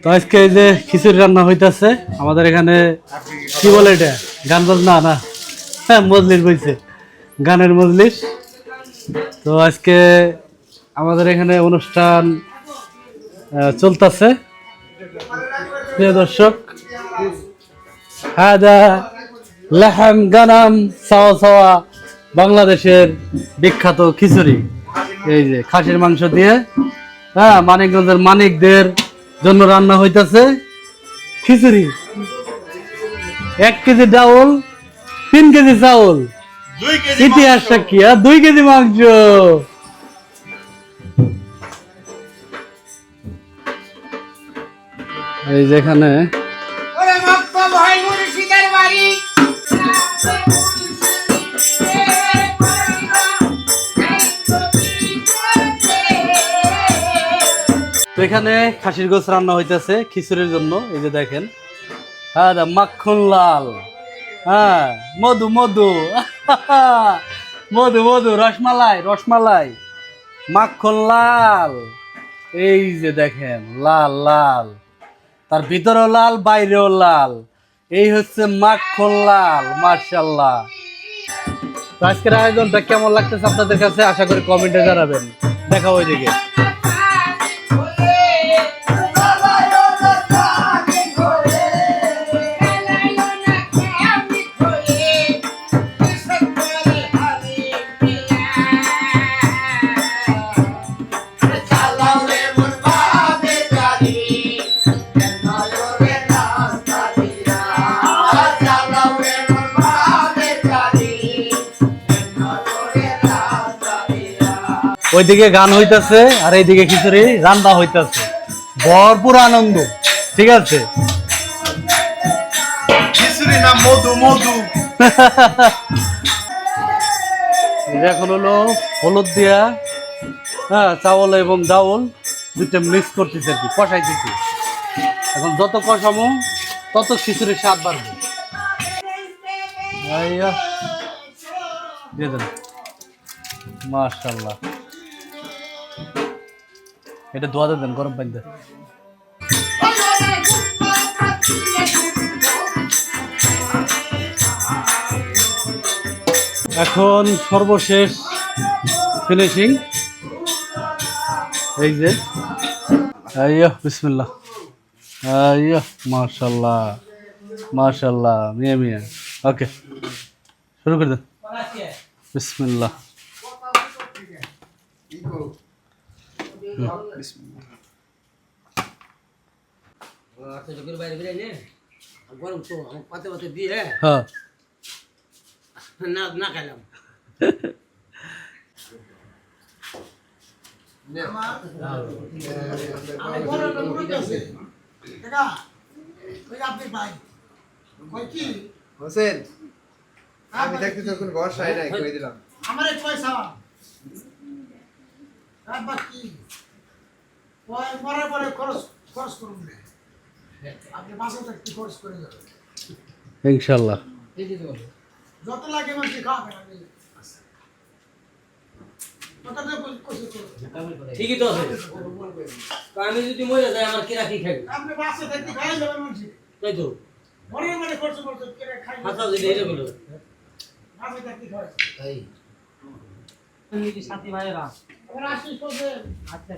তো আজকে এই যে খিচুড়ি রান্না হইতাছে, আমাদের এখানে কি বলে এটা? গান বাজ না। হ্যাঁ মজলিস বলছে। গানের মজলিস। তো আজকে আমাদের এখানে অনুষ্ঠান চলতেছে। প্রিয় দর্শক হাদা লাহাম গানাম সাওয়া সাওয়া বাংলাদেশের বিখ্যাত খিচুড়ি। এই যে খাসির মাংস দিয়ে হ্যাঁ মানিকগঞ্জের মানিকদের জন্য রান্না হইতাছে খিচুড়ি। এক কেজি ডাউল তিন কেজি চাউল। কি আর দুই কেজি মাংস। এই যেখানে ওরে ভক্ত বাড়ি। এখানে খাসির গোছ রান্না হইতেছে খিচুড়ির জন্য, এই যে দেখেন। হ্যাঁ মাখন লাল। হ্যাঁ মধু মধু। মধু মধু, রসমালাই রসমালাই। মাখন লাল। এই যে দেখেন, লাল লাল। তার ভিতরেও লাল, বাইরেও লাল। এই হচ্ছে মাখন লাল মার্শাল্লাহ আজকের আয়োজনটা কেমন লাগতেছে আপনাদের কাছে? আশা করি কমেন্টে জানাবেন। দেখা ওইদিকে। ওইদিকে গান হইতাছে আর এইদিকে খিচুড়ি রান্না হইতাছে। ভরপুর আনন্দ ঠিক আছে? খিচুড়ি না মধু মধু। এখন হলো হলুদ দিয়া হ্যাঁ চাউল এবং ডাউল দুইটা মিক্স করতেছে আর কি কষাইতেছি। এখন যত কষামো তত খিচুড়ির স্বাদ বাড়বে। দিয়ে দেন। মাশাল্লাহ এটা ধোয়া দেন, গরম পানিতে এখন সর্বশেষ ফিনিশিং এই যে, আইয়া, বিসমিল্লাহ। আইয়া, মাশাল্লাহ মাশাল্লাহ, মিয়া মিয়া। ওকে, শুরু করে দেন। বিসমিল্লাহ। গরম তো পাতে পাতে দিয়ে হ্যাঁ না না খাইলাম হোসেন আমি থাকতে তখন বর্ষায় নাই করে দিলাম আমার পয়সা পরে পরে পরে খরচ খরচ করুন আপনি খরচ করে যাবেন? ইনশাল্লাহ। যত লাগে মানুষ খাওয়াবেন করুন। ঠিকই তো আছে। আমি যদি মরে যাই আমার কিরা কি খাই আপনি বাসা থাকতে খাই যাবেন মানুষ তাই তো। মনে মনে খরচ করতে কেটে খাই হাতা যদি এটা বলো বাসা থাকতে খাওয়াই তাই। সাথী ভাইরা আচ্ছা।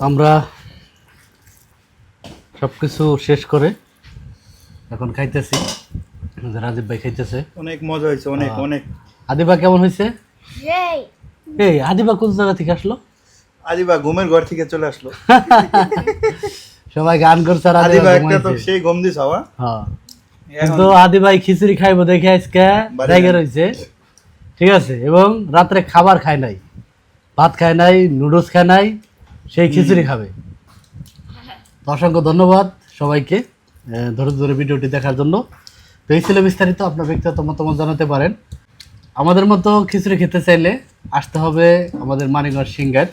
আমার সব কিছু শেষ করে এখন খাইতেছি। রাজীব ভাই খাইতেছে। অনেক মজা হয়েছে অনেক হ্যাঁ। অনেক। আদিবা কেমন হয়েছে? এই আদিবা কোন জায়গা থেকে আসলো? আদিবা ঘুমের ঘর থেকে চলে আসলো। সবাই গান করছে আর আদিবা একটা তো সেই ঘুম দিস হওয়া হ্যাঁ। এখন কিন্তু আদি ভাই খিচুড়ি খাইবো দেখে আজকে জায়গা রয়েছে ঠিক আছে এবং রাত্রে খাবার খায় নাই। ভাত খায় নাই নুডলস খায় নাই সেই খিচুড়ি খাবে। অসংখ্য ধন্যবাদ সবাইকে ধৈর্য ধরে ভিডিওটি দেখার জন্য। তো এই ছিল বিস্তারিত আপনার ব্যক্তিগত মতামত জানাতে পারেন। আমাদের মতো খিচুড়ি খেতে চাইলে আসতে হবে আমাদের মানিকগঞ্জ সিঙ্গার